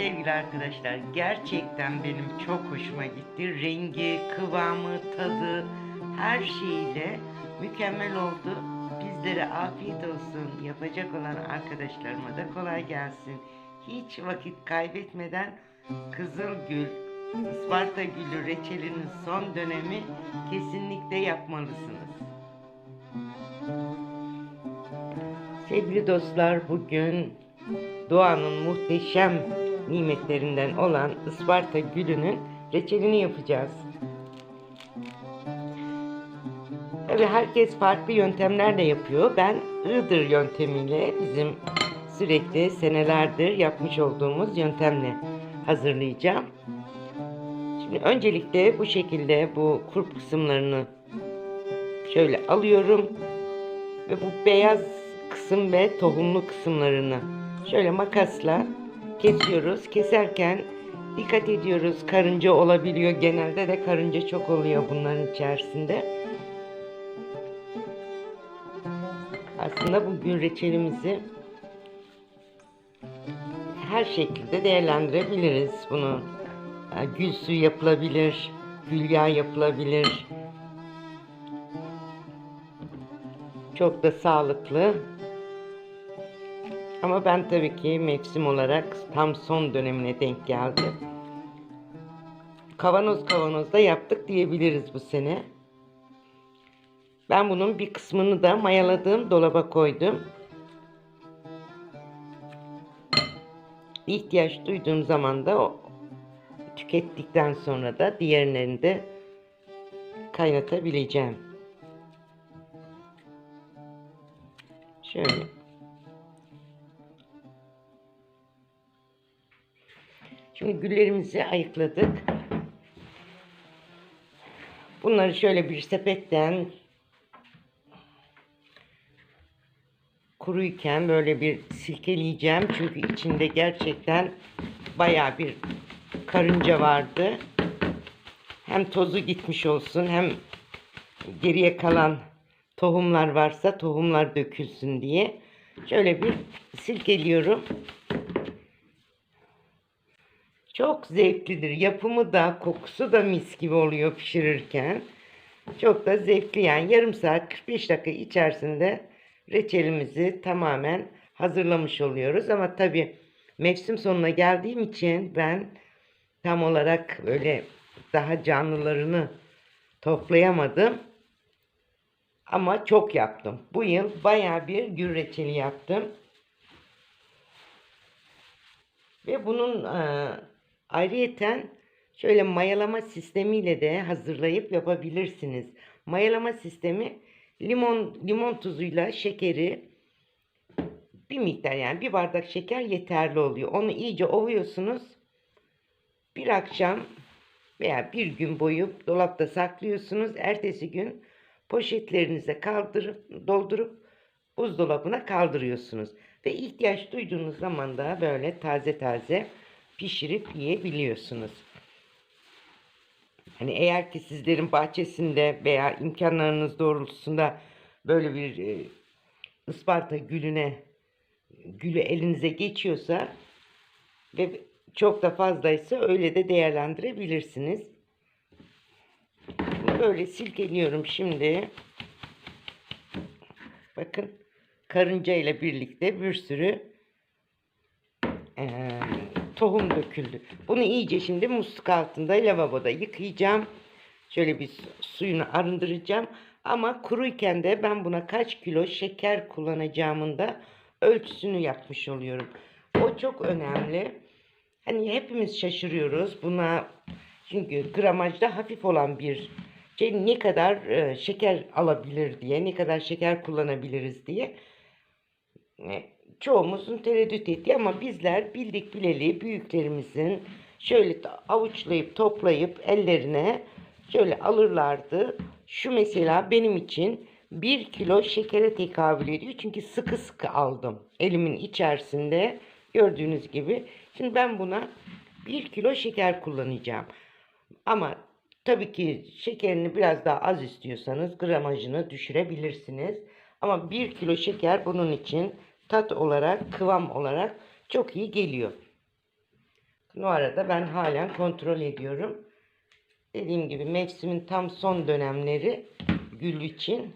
Sevgili arkadaşlar gerçekten benim çok hoşuma gitti. Rengi, kıvamı, tadı her şeyiyle mükemmel oldu. Bizlere afiyet olsun. Yapacak olan arkadaşlarıma da kolay gelsin. Hiç vakit kaybetmeden Kızılgül, Isparta Gülü reçelinin son dönemi kesinlikle yapmalısınız. Sevgili dostlar bugün doğanın muhteşem nimetlerinden olan Isparta gülünün reçelini yapacağız. Tabii herkes farklı yöntemlerle yapıyor. Ben Iğdır yöntemiyle bizim sürekli senelerdir yapmış olduğumuz yöntemle hazırlayacağım. Şimdi öncelikle bu şekilde bu kurp kısımlarını şöyle alıyorum ve bu beyaz kısım ve tohumlu kısımlarını şöyle makasla kesiyoruz. Keserken dikkat ediyoruz. Karınca olabiliyor. Genelde de karınca çok oluyor bunların içerisinde. Aslında bu gül reçelimizi her şekilde değerlendirebiliriz bunu. Yani Gül suyu yapılabilir, gül yağı yapılabilir. Çok da sağlıklı. Ama ben tabii ki mevsim olarak tam son dönemine denk geldi. Kavanoz kavanoz da yaptık diyebiliriz bu sene. Ben bunun bir kısmını da mayaladım, dolaba koydum. İhtiyaç duyduğum zaman da o tükettikten sonra da diğerlerini de kaynatabileceğim. Şöyle. Şimdi güllerimizi ayıkladık. Bunları şöyle bir sepetten kuruyken böyle bir silkeleyeceğim. Çünkü içinde gerçekten baya bir karınca vardı. Hem tozu gitmiş olsun hem geriye kalan tohumlar varsa tohumlar dökülsün diye. Şöyle bir silkeliyorum. Çok zevklidir. Yapımı da kokusu da mis gibi oluyor pişirirken. Çok da zevkli yani yarım saat 45 dakika içerisinde reçelimizi tamamen hazırlamış oluyoruz. Ama tabii mevsim sonuna geldiğim için ben tam olarak öyle daha canlılarını toplayamadım. Ama çok yaptım. Bu yıl baya bir gül reçeli yaptım. Ve bunun e, ayrıyeten şöyle mayalama sistemiyle de hazırlayıp yapabilirsiniz. Mayalama sistemi limon limon tuzuyla şekeri bir miktar yani bir bardak şeker yeterli oluyor. Onu iyice ovuyorsunuz. Bir akşam veya bir gün boyu dolapta saklıyorsunuz. Ertesi gün poşetlerinize kaldırıp doldurup buzdolabına kaldırıyorsunuz. Ve ihtiyaç duyduğunuz zaman da böyle taze taze pişirip yiyebiliyorsunuz. Hani eğer ki sizlerin bahçesinde veya imkanlarınız doğrultusunda böyle bir e, Isparta gülüne gülü elinize geçiyorsa ve çok da fazlaysa öyle de değerlendirebilirsiniz. Böyle silkeliyorum şimdi. Bakın karınca ile birlikte bir sürü eee, tohum döküldü. Bunu iyice şimdi musluk altında lavaboda yıkayacağım. Şöyle bir su- suyunu arındıracağım. Ama kuruyken de ben buna kaç kilo şeker kullanacağımın da ölçüsünü yapmış oluyorum. O çok önemli. Hani hepimiz şaşırıyoruz buna. Çünkü gramajda hafif olan bir şey ne kadar e, şeker alabilir diye, ne kadar şeker kullanabiliriz diye e, çoğumuzun tereddüt ettiği ama bizler bildik bileli büyüklerimizin şöyle avuçlayıp toplayıp ellerine şöyle alırlardı. Şu mesela benim için bir kilo şekere tekabül ediyor. Çünkü sıkı sıkı aldım elimin içerisinde gördüğünüz gibi. Şimdi ben buna bir kilo şeker kullanacağım. Ama tabii ki şekerini biraz daha az istiyorsanız gramajını düşürebilirsiniz. Ama 1 kilo şeker bunun için tat olarak, kıvam olarak çok iyi geliyor. Bu arada ben halen kontrol ediyorum. Dediğim gibi mevsimin tam son dönemleri gül için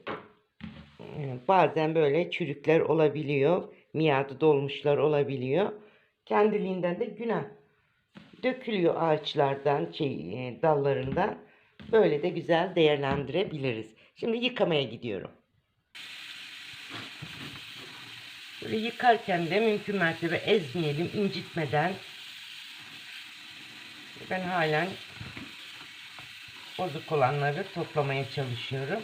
bazen böyle çürükler olabiliyor. Miadı dolmuşlar olabiliyor. Kendiliğinden de günah dökülüyor ağaçlardan, şey, e, dallarından. Böyle de güzel değerlendirebiliriz. Şimdi yıkamaya gidiyorum. Böyle yıkarken de mümkün mertebe ezmeyelim, incitmeden. Ben halen bozuk olanları toplamaya çalışıyorum.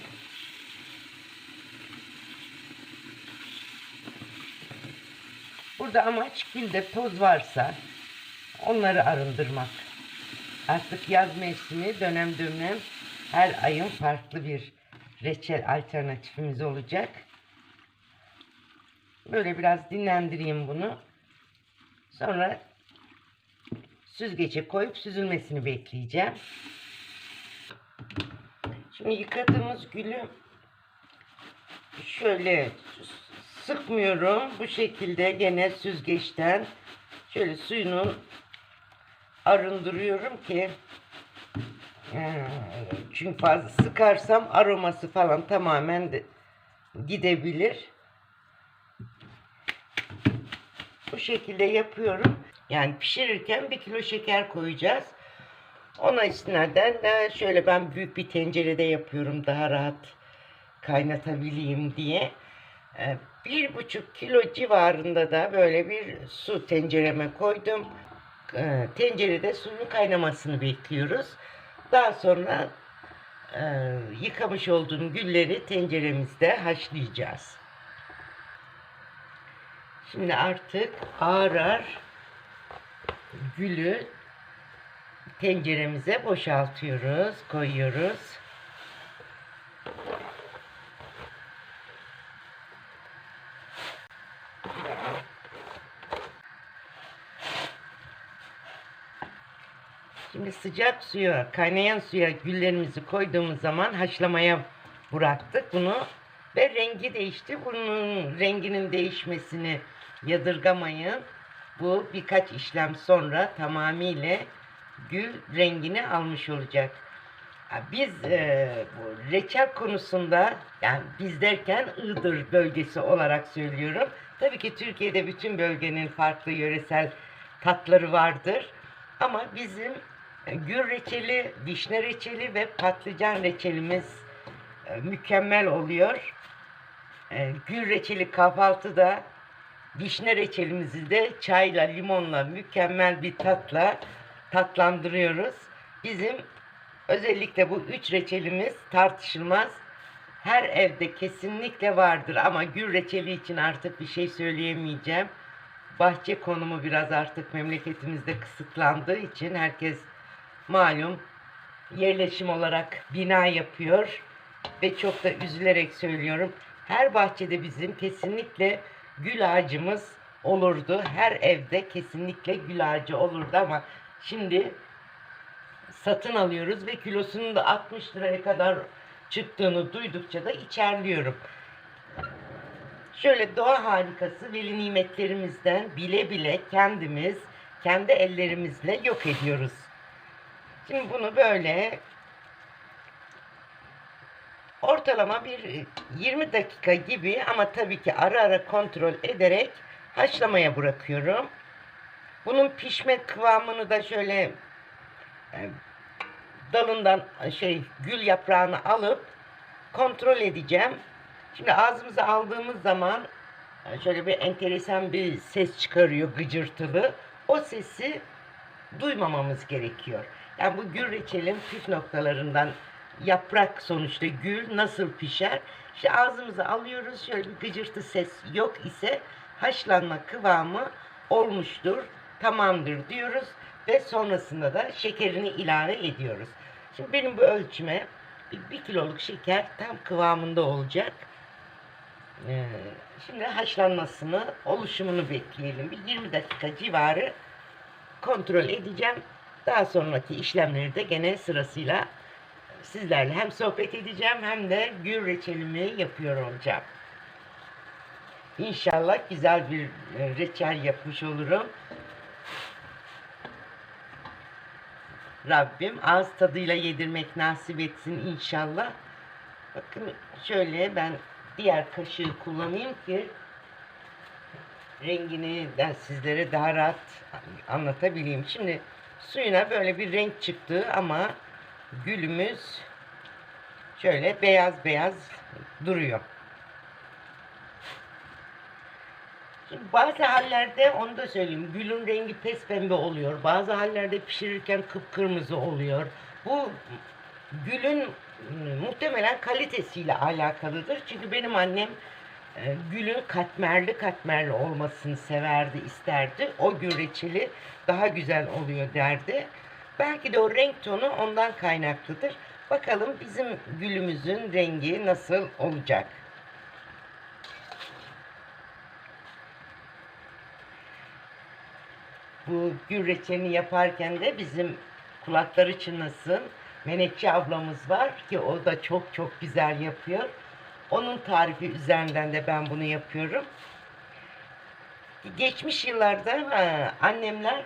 Burada amaç gülde toz varsa onları arındırmak. Artık yaz mevsimi dönem dönem her ayın farklı bir reçel alternatifimiz olacak. Böyle biraz dinlendireyim bunu. Sonra süzgece koyup süzülmesini bekleyeceğim. Şimdi yıkadığımız gülü şöyle sıkmıyorum. Bu şekilde gene süzgeçten şöyle suyunu arındırıyorum ki e, çünkü fazla sıkarsam aroması falan tamamen de gidebilir. Bu şekilde yapıyorum. Yani pişirirken bir kilo şeker koyacağız. Ona istinaden de şöyle ben büyük bir tencerede yapıyorum daha rahat kaynatabileyim diye. Ee, Bir buçuk kilo civarında da böyle bir su tencereme koydum. Ee, Tencerede suyun kaynamasını bekliyoruz. Daha sonra e, yıkamış olduğum gülleri tenceremizde haşlayacağız. Şimdi artık ağır gülü tenceremize boşaltıyoruz, koyuyoruz. Şimdi sıcak suya, kaynayan suya güllerimizi koyduğumuz zaman haşlamaya bıraktık bunu ve rengi değişti. Bunun renginin değişmesini yadırgamayın. Bu birkaç işlem sonra tamamıyla gül rengini almış olacak. Biz e, bu reçel konusunda yani biz derken Iğdır bölgesi olarak söylüyorum. Tabii ki Türkiye'de bütün bölgenin farklı yöresel tatları vardır. Ama bizim e, gül reçeli, vişne reçeli ve patlıcan reçelimiz e, mükemmel oluyor. E, gül reçeli kahvaltıda vişne reçelimizi de çayla, limonla mükemmel bir tatla tatlandırıyoruz. Bizim özellikle bu üç reçelimiz tartışılmaz. Her evde kesinlikle vardır ama gül reçeli için artık bir şey söyleyemeyeceğim. Bahçe konumu biraz artık memleketimizde kısıtlandığı için herkes malum yerleşim olarak bina yapıyor ve çok da üzülerek söylüyorum. Her bahçede bizim kesinlikle gül ağacımız olurdu. Her evde kesinlikle gül ağacı olurdu ama şimdi satın alıyoruz ve kilosunun da 60 liraya kadar çıktığını duydukça da içerliyorum. Şöyle doğa harikası veli nimetlerimizden bile bile kendimiz kendi ellerimizle yok ediyoruz. Şimdi bunu böyle ortalama bir 20 dakika gibi ama tabii ki ara ara kontrol ederek haşlamaya bırakıyorum. Bunun pişme kıvamını da şöyle e, dalından şey gül yaprağını alıp kontrol edeceğim. Şimdi ağzımıza aldığımız zaman e, şöyle bir enteresan bir ses çıkarıyor gıcırtılı. O sesi duymamamız gerekiyor. Yani bu gül reçelin püf noktalarından yaprak sonuçta gül nasıl pişer? İşte ağzımıza alıyoruz şöyle bir gıcırtı ses yok ise haşlanma kıvamı olmuştur, tamamdır diyoruz ve sonrasında da şekerini ilave ediyoruz. Şimdi benim bu ölçüme bir, kiloluk şeker tam kıvamında olacak. Ee, şimdi haşlanmasını, oluşumunu bekleyelim. Bir 20 dakika civarı kontrol edeceğim. Daha sonraki işlemleri de gene sırasıyla sizlerle hem sohbet edeceğim hem de gül reçelimi yapıyor olacağım. İnşallah güzel bir e, reçel yapmış olurum. Rabbim ağız tadıyla yedirmek nasip etsin inşallah. Bakın şöyle ben diğer kaşığı kullanayım ki rengini ben sizlere daha rahat anlatabileyim. Şimdi suyuna böyle bir renk çıktı ama gülümüz şöyle beyaz beyaz duruyor. Şimdi bazı hallerde onu da söyleyeyim. Gülün rengi pes pembe oluyor. Bazı hallerde pişirirken kıpkırmızı oluyor. Bu gülün m, muhtemelen kalitesiyle alakalıdır. Çünkü benim annem e, gülün katmerli katmerli olmasını severdi, isterdi. O gül reçeli daha güzel oluyor derdi. Belki de o renk tonu ondan kaynaklıdır. Bakalım bizim gülümüzün rengi nasıl olacak? bu gül reçelini yaparken de bizim kulakları çınlasın Menekşe ablamız var ki o da çok çok güzel yapıyor. Onun tarifi üzerinden de ben bunu yapıyorum. Geçmiş yıllarda ha, annemler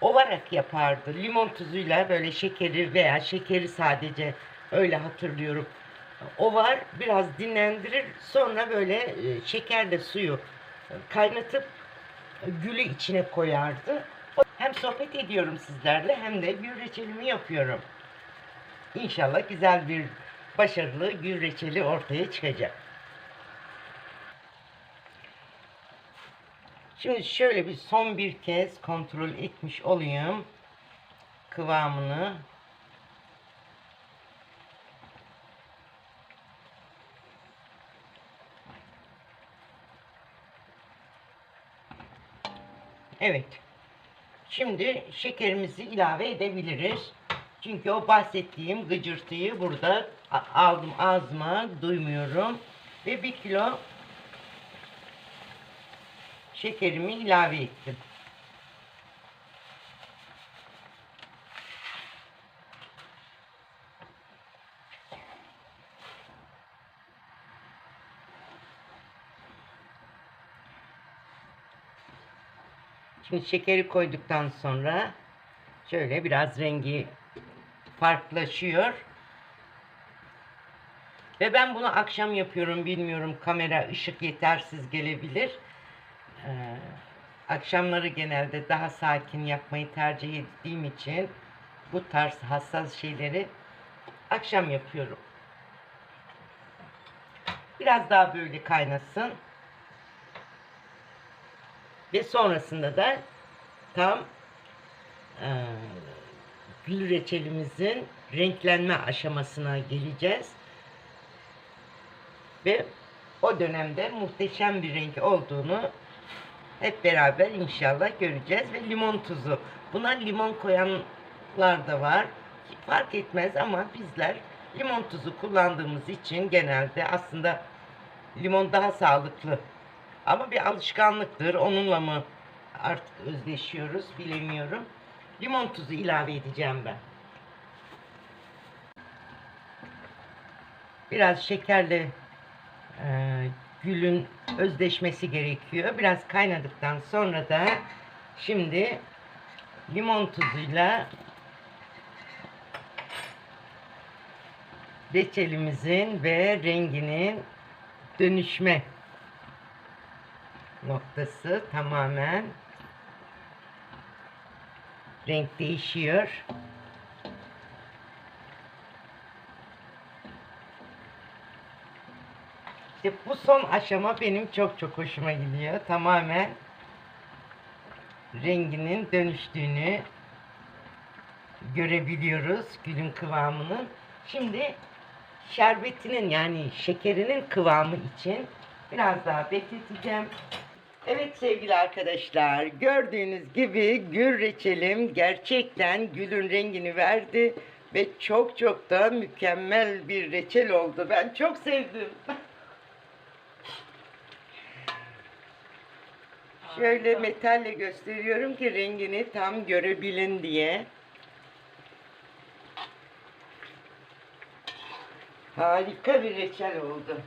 ovarak yapardı. Limon tuzuyla böyle şekeri veya şekeri sadece öyle hatırlıyorum. Ovar biraz dinlendirir sonra böyle e, şekerle suyu kaynatıp gülü içine koyardı. Hem sohbet ediyorum sizlerle hem de gül reçelimi yapıyorum. İnşallah güzel bir başarılı gül reçeli ortaya çıkacak. Şimdi şöyle bir son bir kez kontrol etmiş olayım kıvamını. Evet. Şimdi şekerimizi ilave edebiliriz. Çünkü o bahsettiğim gıcırtıyı burada aldım ağzıma duymuyorum. Ve bir kilo şekerimi ilave ettim. Şimdi şekeri koyduktan sonra şöyle biraz rengi farklılaşıyor. Ve ben bunu akşam yapıyorum bilmiyorum kamera ışık yetersiz gelebilir. Akşamları genelde daha sakin yapmayı tercih ettiğim için bu tarz hassas şeyleri akşam yapıyorum. Biraz daha böyle kaynasın. Ve sonrasında da tam eee gül reçelimizin renklenme aşamasına geleceğiz. Ve o dönemde muhteşem bir renk olduğunu hep beraber inşallah göreceğiz. Ve limon tuzu. Buna limon koyanlar da var. Fark etmez ama bizler limon tuzu kullandığımız için genelde aslında limon daha sağlıklı. Ama bir alışkanlıktır. Onunla mı artık özleşiyoruz bilemiyorum. Limon tuzu ilave edeceğim ben. Biraz şekerle e, gülün özdeşmesi gerekiyor. Biraz kaynadıktan sonra da şimdi limon tuzuyla reçelimizin ve renginin dönüşme noktası tamamen renk değişiyor. İşte bu son aşama benim çok çok hoşuma gidiyor. Tamamen renginin dönüştüğünü görebiliyoruz gülün kıvamının. Şimdi şerbetinin yani şekerinin kıvamı için biraz daha bekleteceğim. Evet sevgili arkadaşlar gördüğünüz gibi gül reçelim gerçekten gülün rengini verdi ve çok çok da mükemmel bir reçel oldu. Ben çok sevdim. Şöyle metalle gösteriyorum ki rengini tam görebilin diye. Harika bir reçel oldu.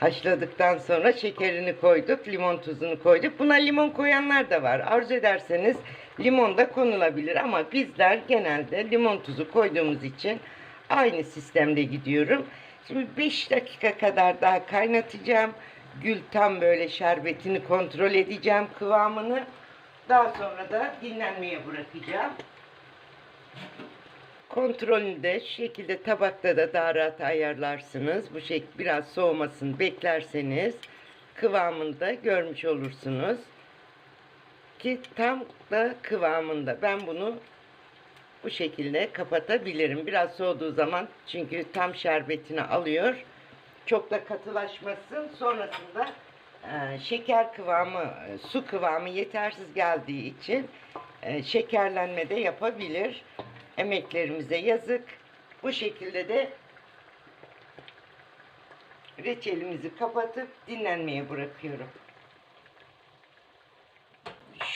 Haşladıktan sonra şekerini koyduk, limon tuzunu koyduk. Buna limon koyanlar da var. Arzu ederseniz limon da konulabilir ama bizler genelde limon tuzu koyduğumuz için aynı sistemde gidiyorum. Şimdi 5 dakika kadar daha kaynatacağım. Gül tam böyle şerbetini kontrol edeceğim kıvamını. Daha sonra da dinlenmeye bırakacağım. Kontrolünü de şu şekilde tabakta da daha rahat ayarlarsınız. Bu şekilde biraz soğumasını beklerseniz kıvamını da görmüş olursunuz. Ki tam da kıvamında. Ben bunu bu şekilde kapatabilirim. Biraz soğuduğu zaman çünkü tam şerbetini alıyor. Çok da katılaşmasın. Sonrasında e, şeker kıvamı, e, su kıvamı yetersiz geldiği için e, şekerlenme de yapabilir. Emeklerimize yazık. Bu şekilde de reçelimizi kapatıp dinlenmeye bırakıyorum.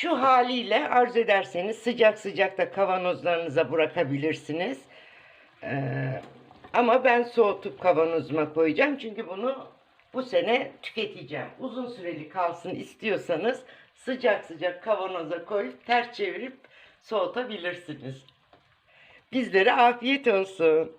Şu haliyle arzu ederseniz sıcak sıcak da kavanozlarınıza bırakabilirsiniz. Ee, ama ben soğutup kavanozuma koyacağım. Çünkü bunu bu sene tüketeceğim. Uzun süreli kalsın istiyorsanız sıcak sıcak kavanoza koyup ters çevirip soğutabilirsiniz. Bizlere afiyet olsun.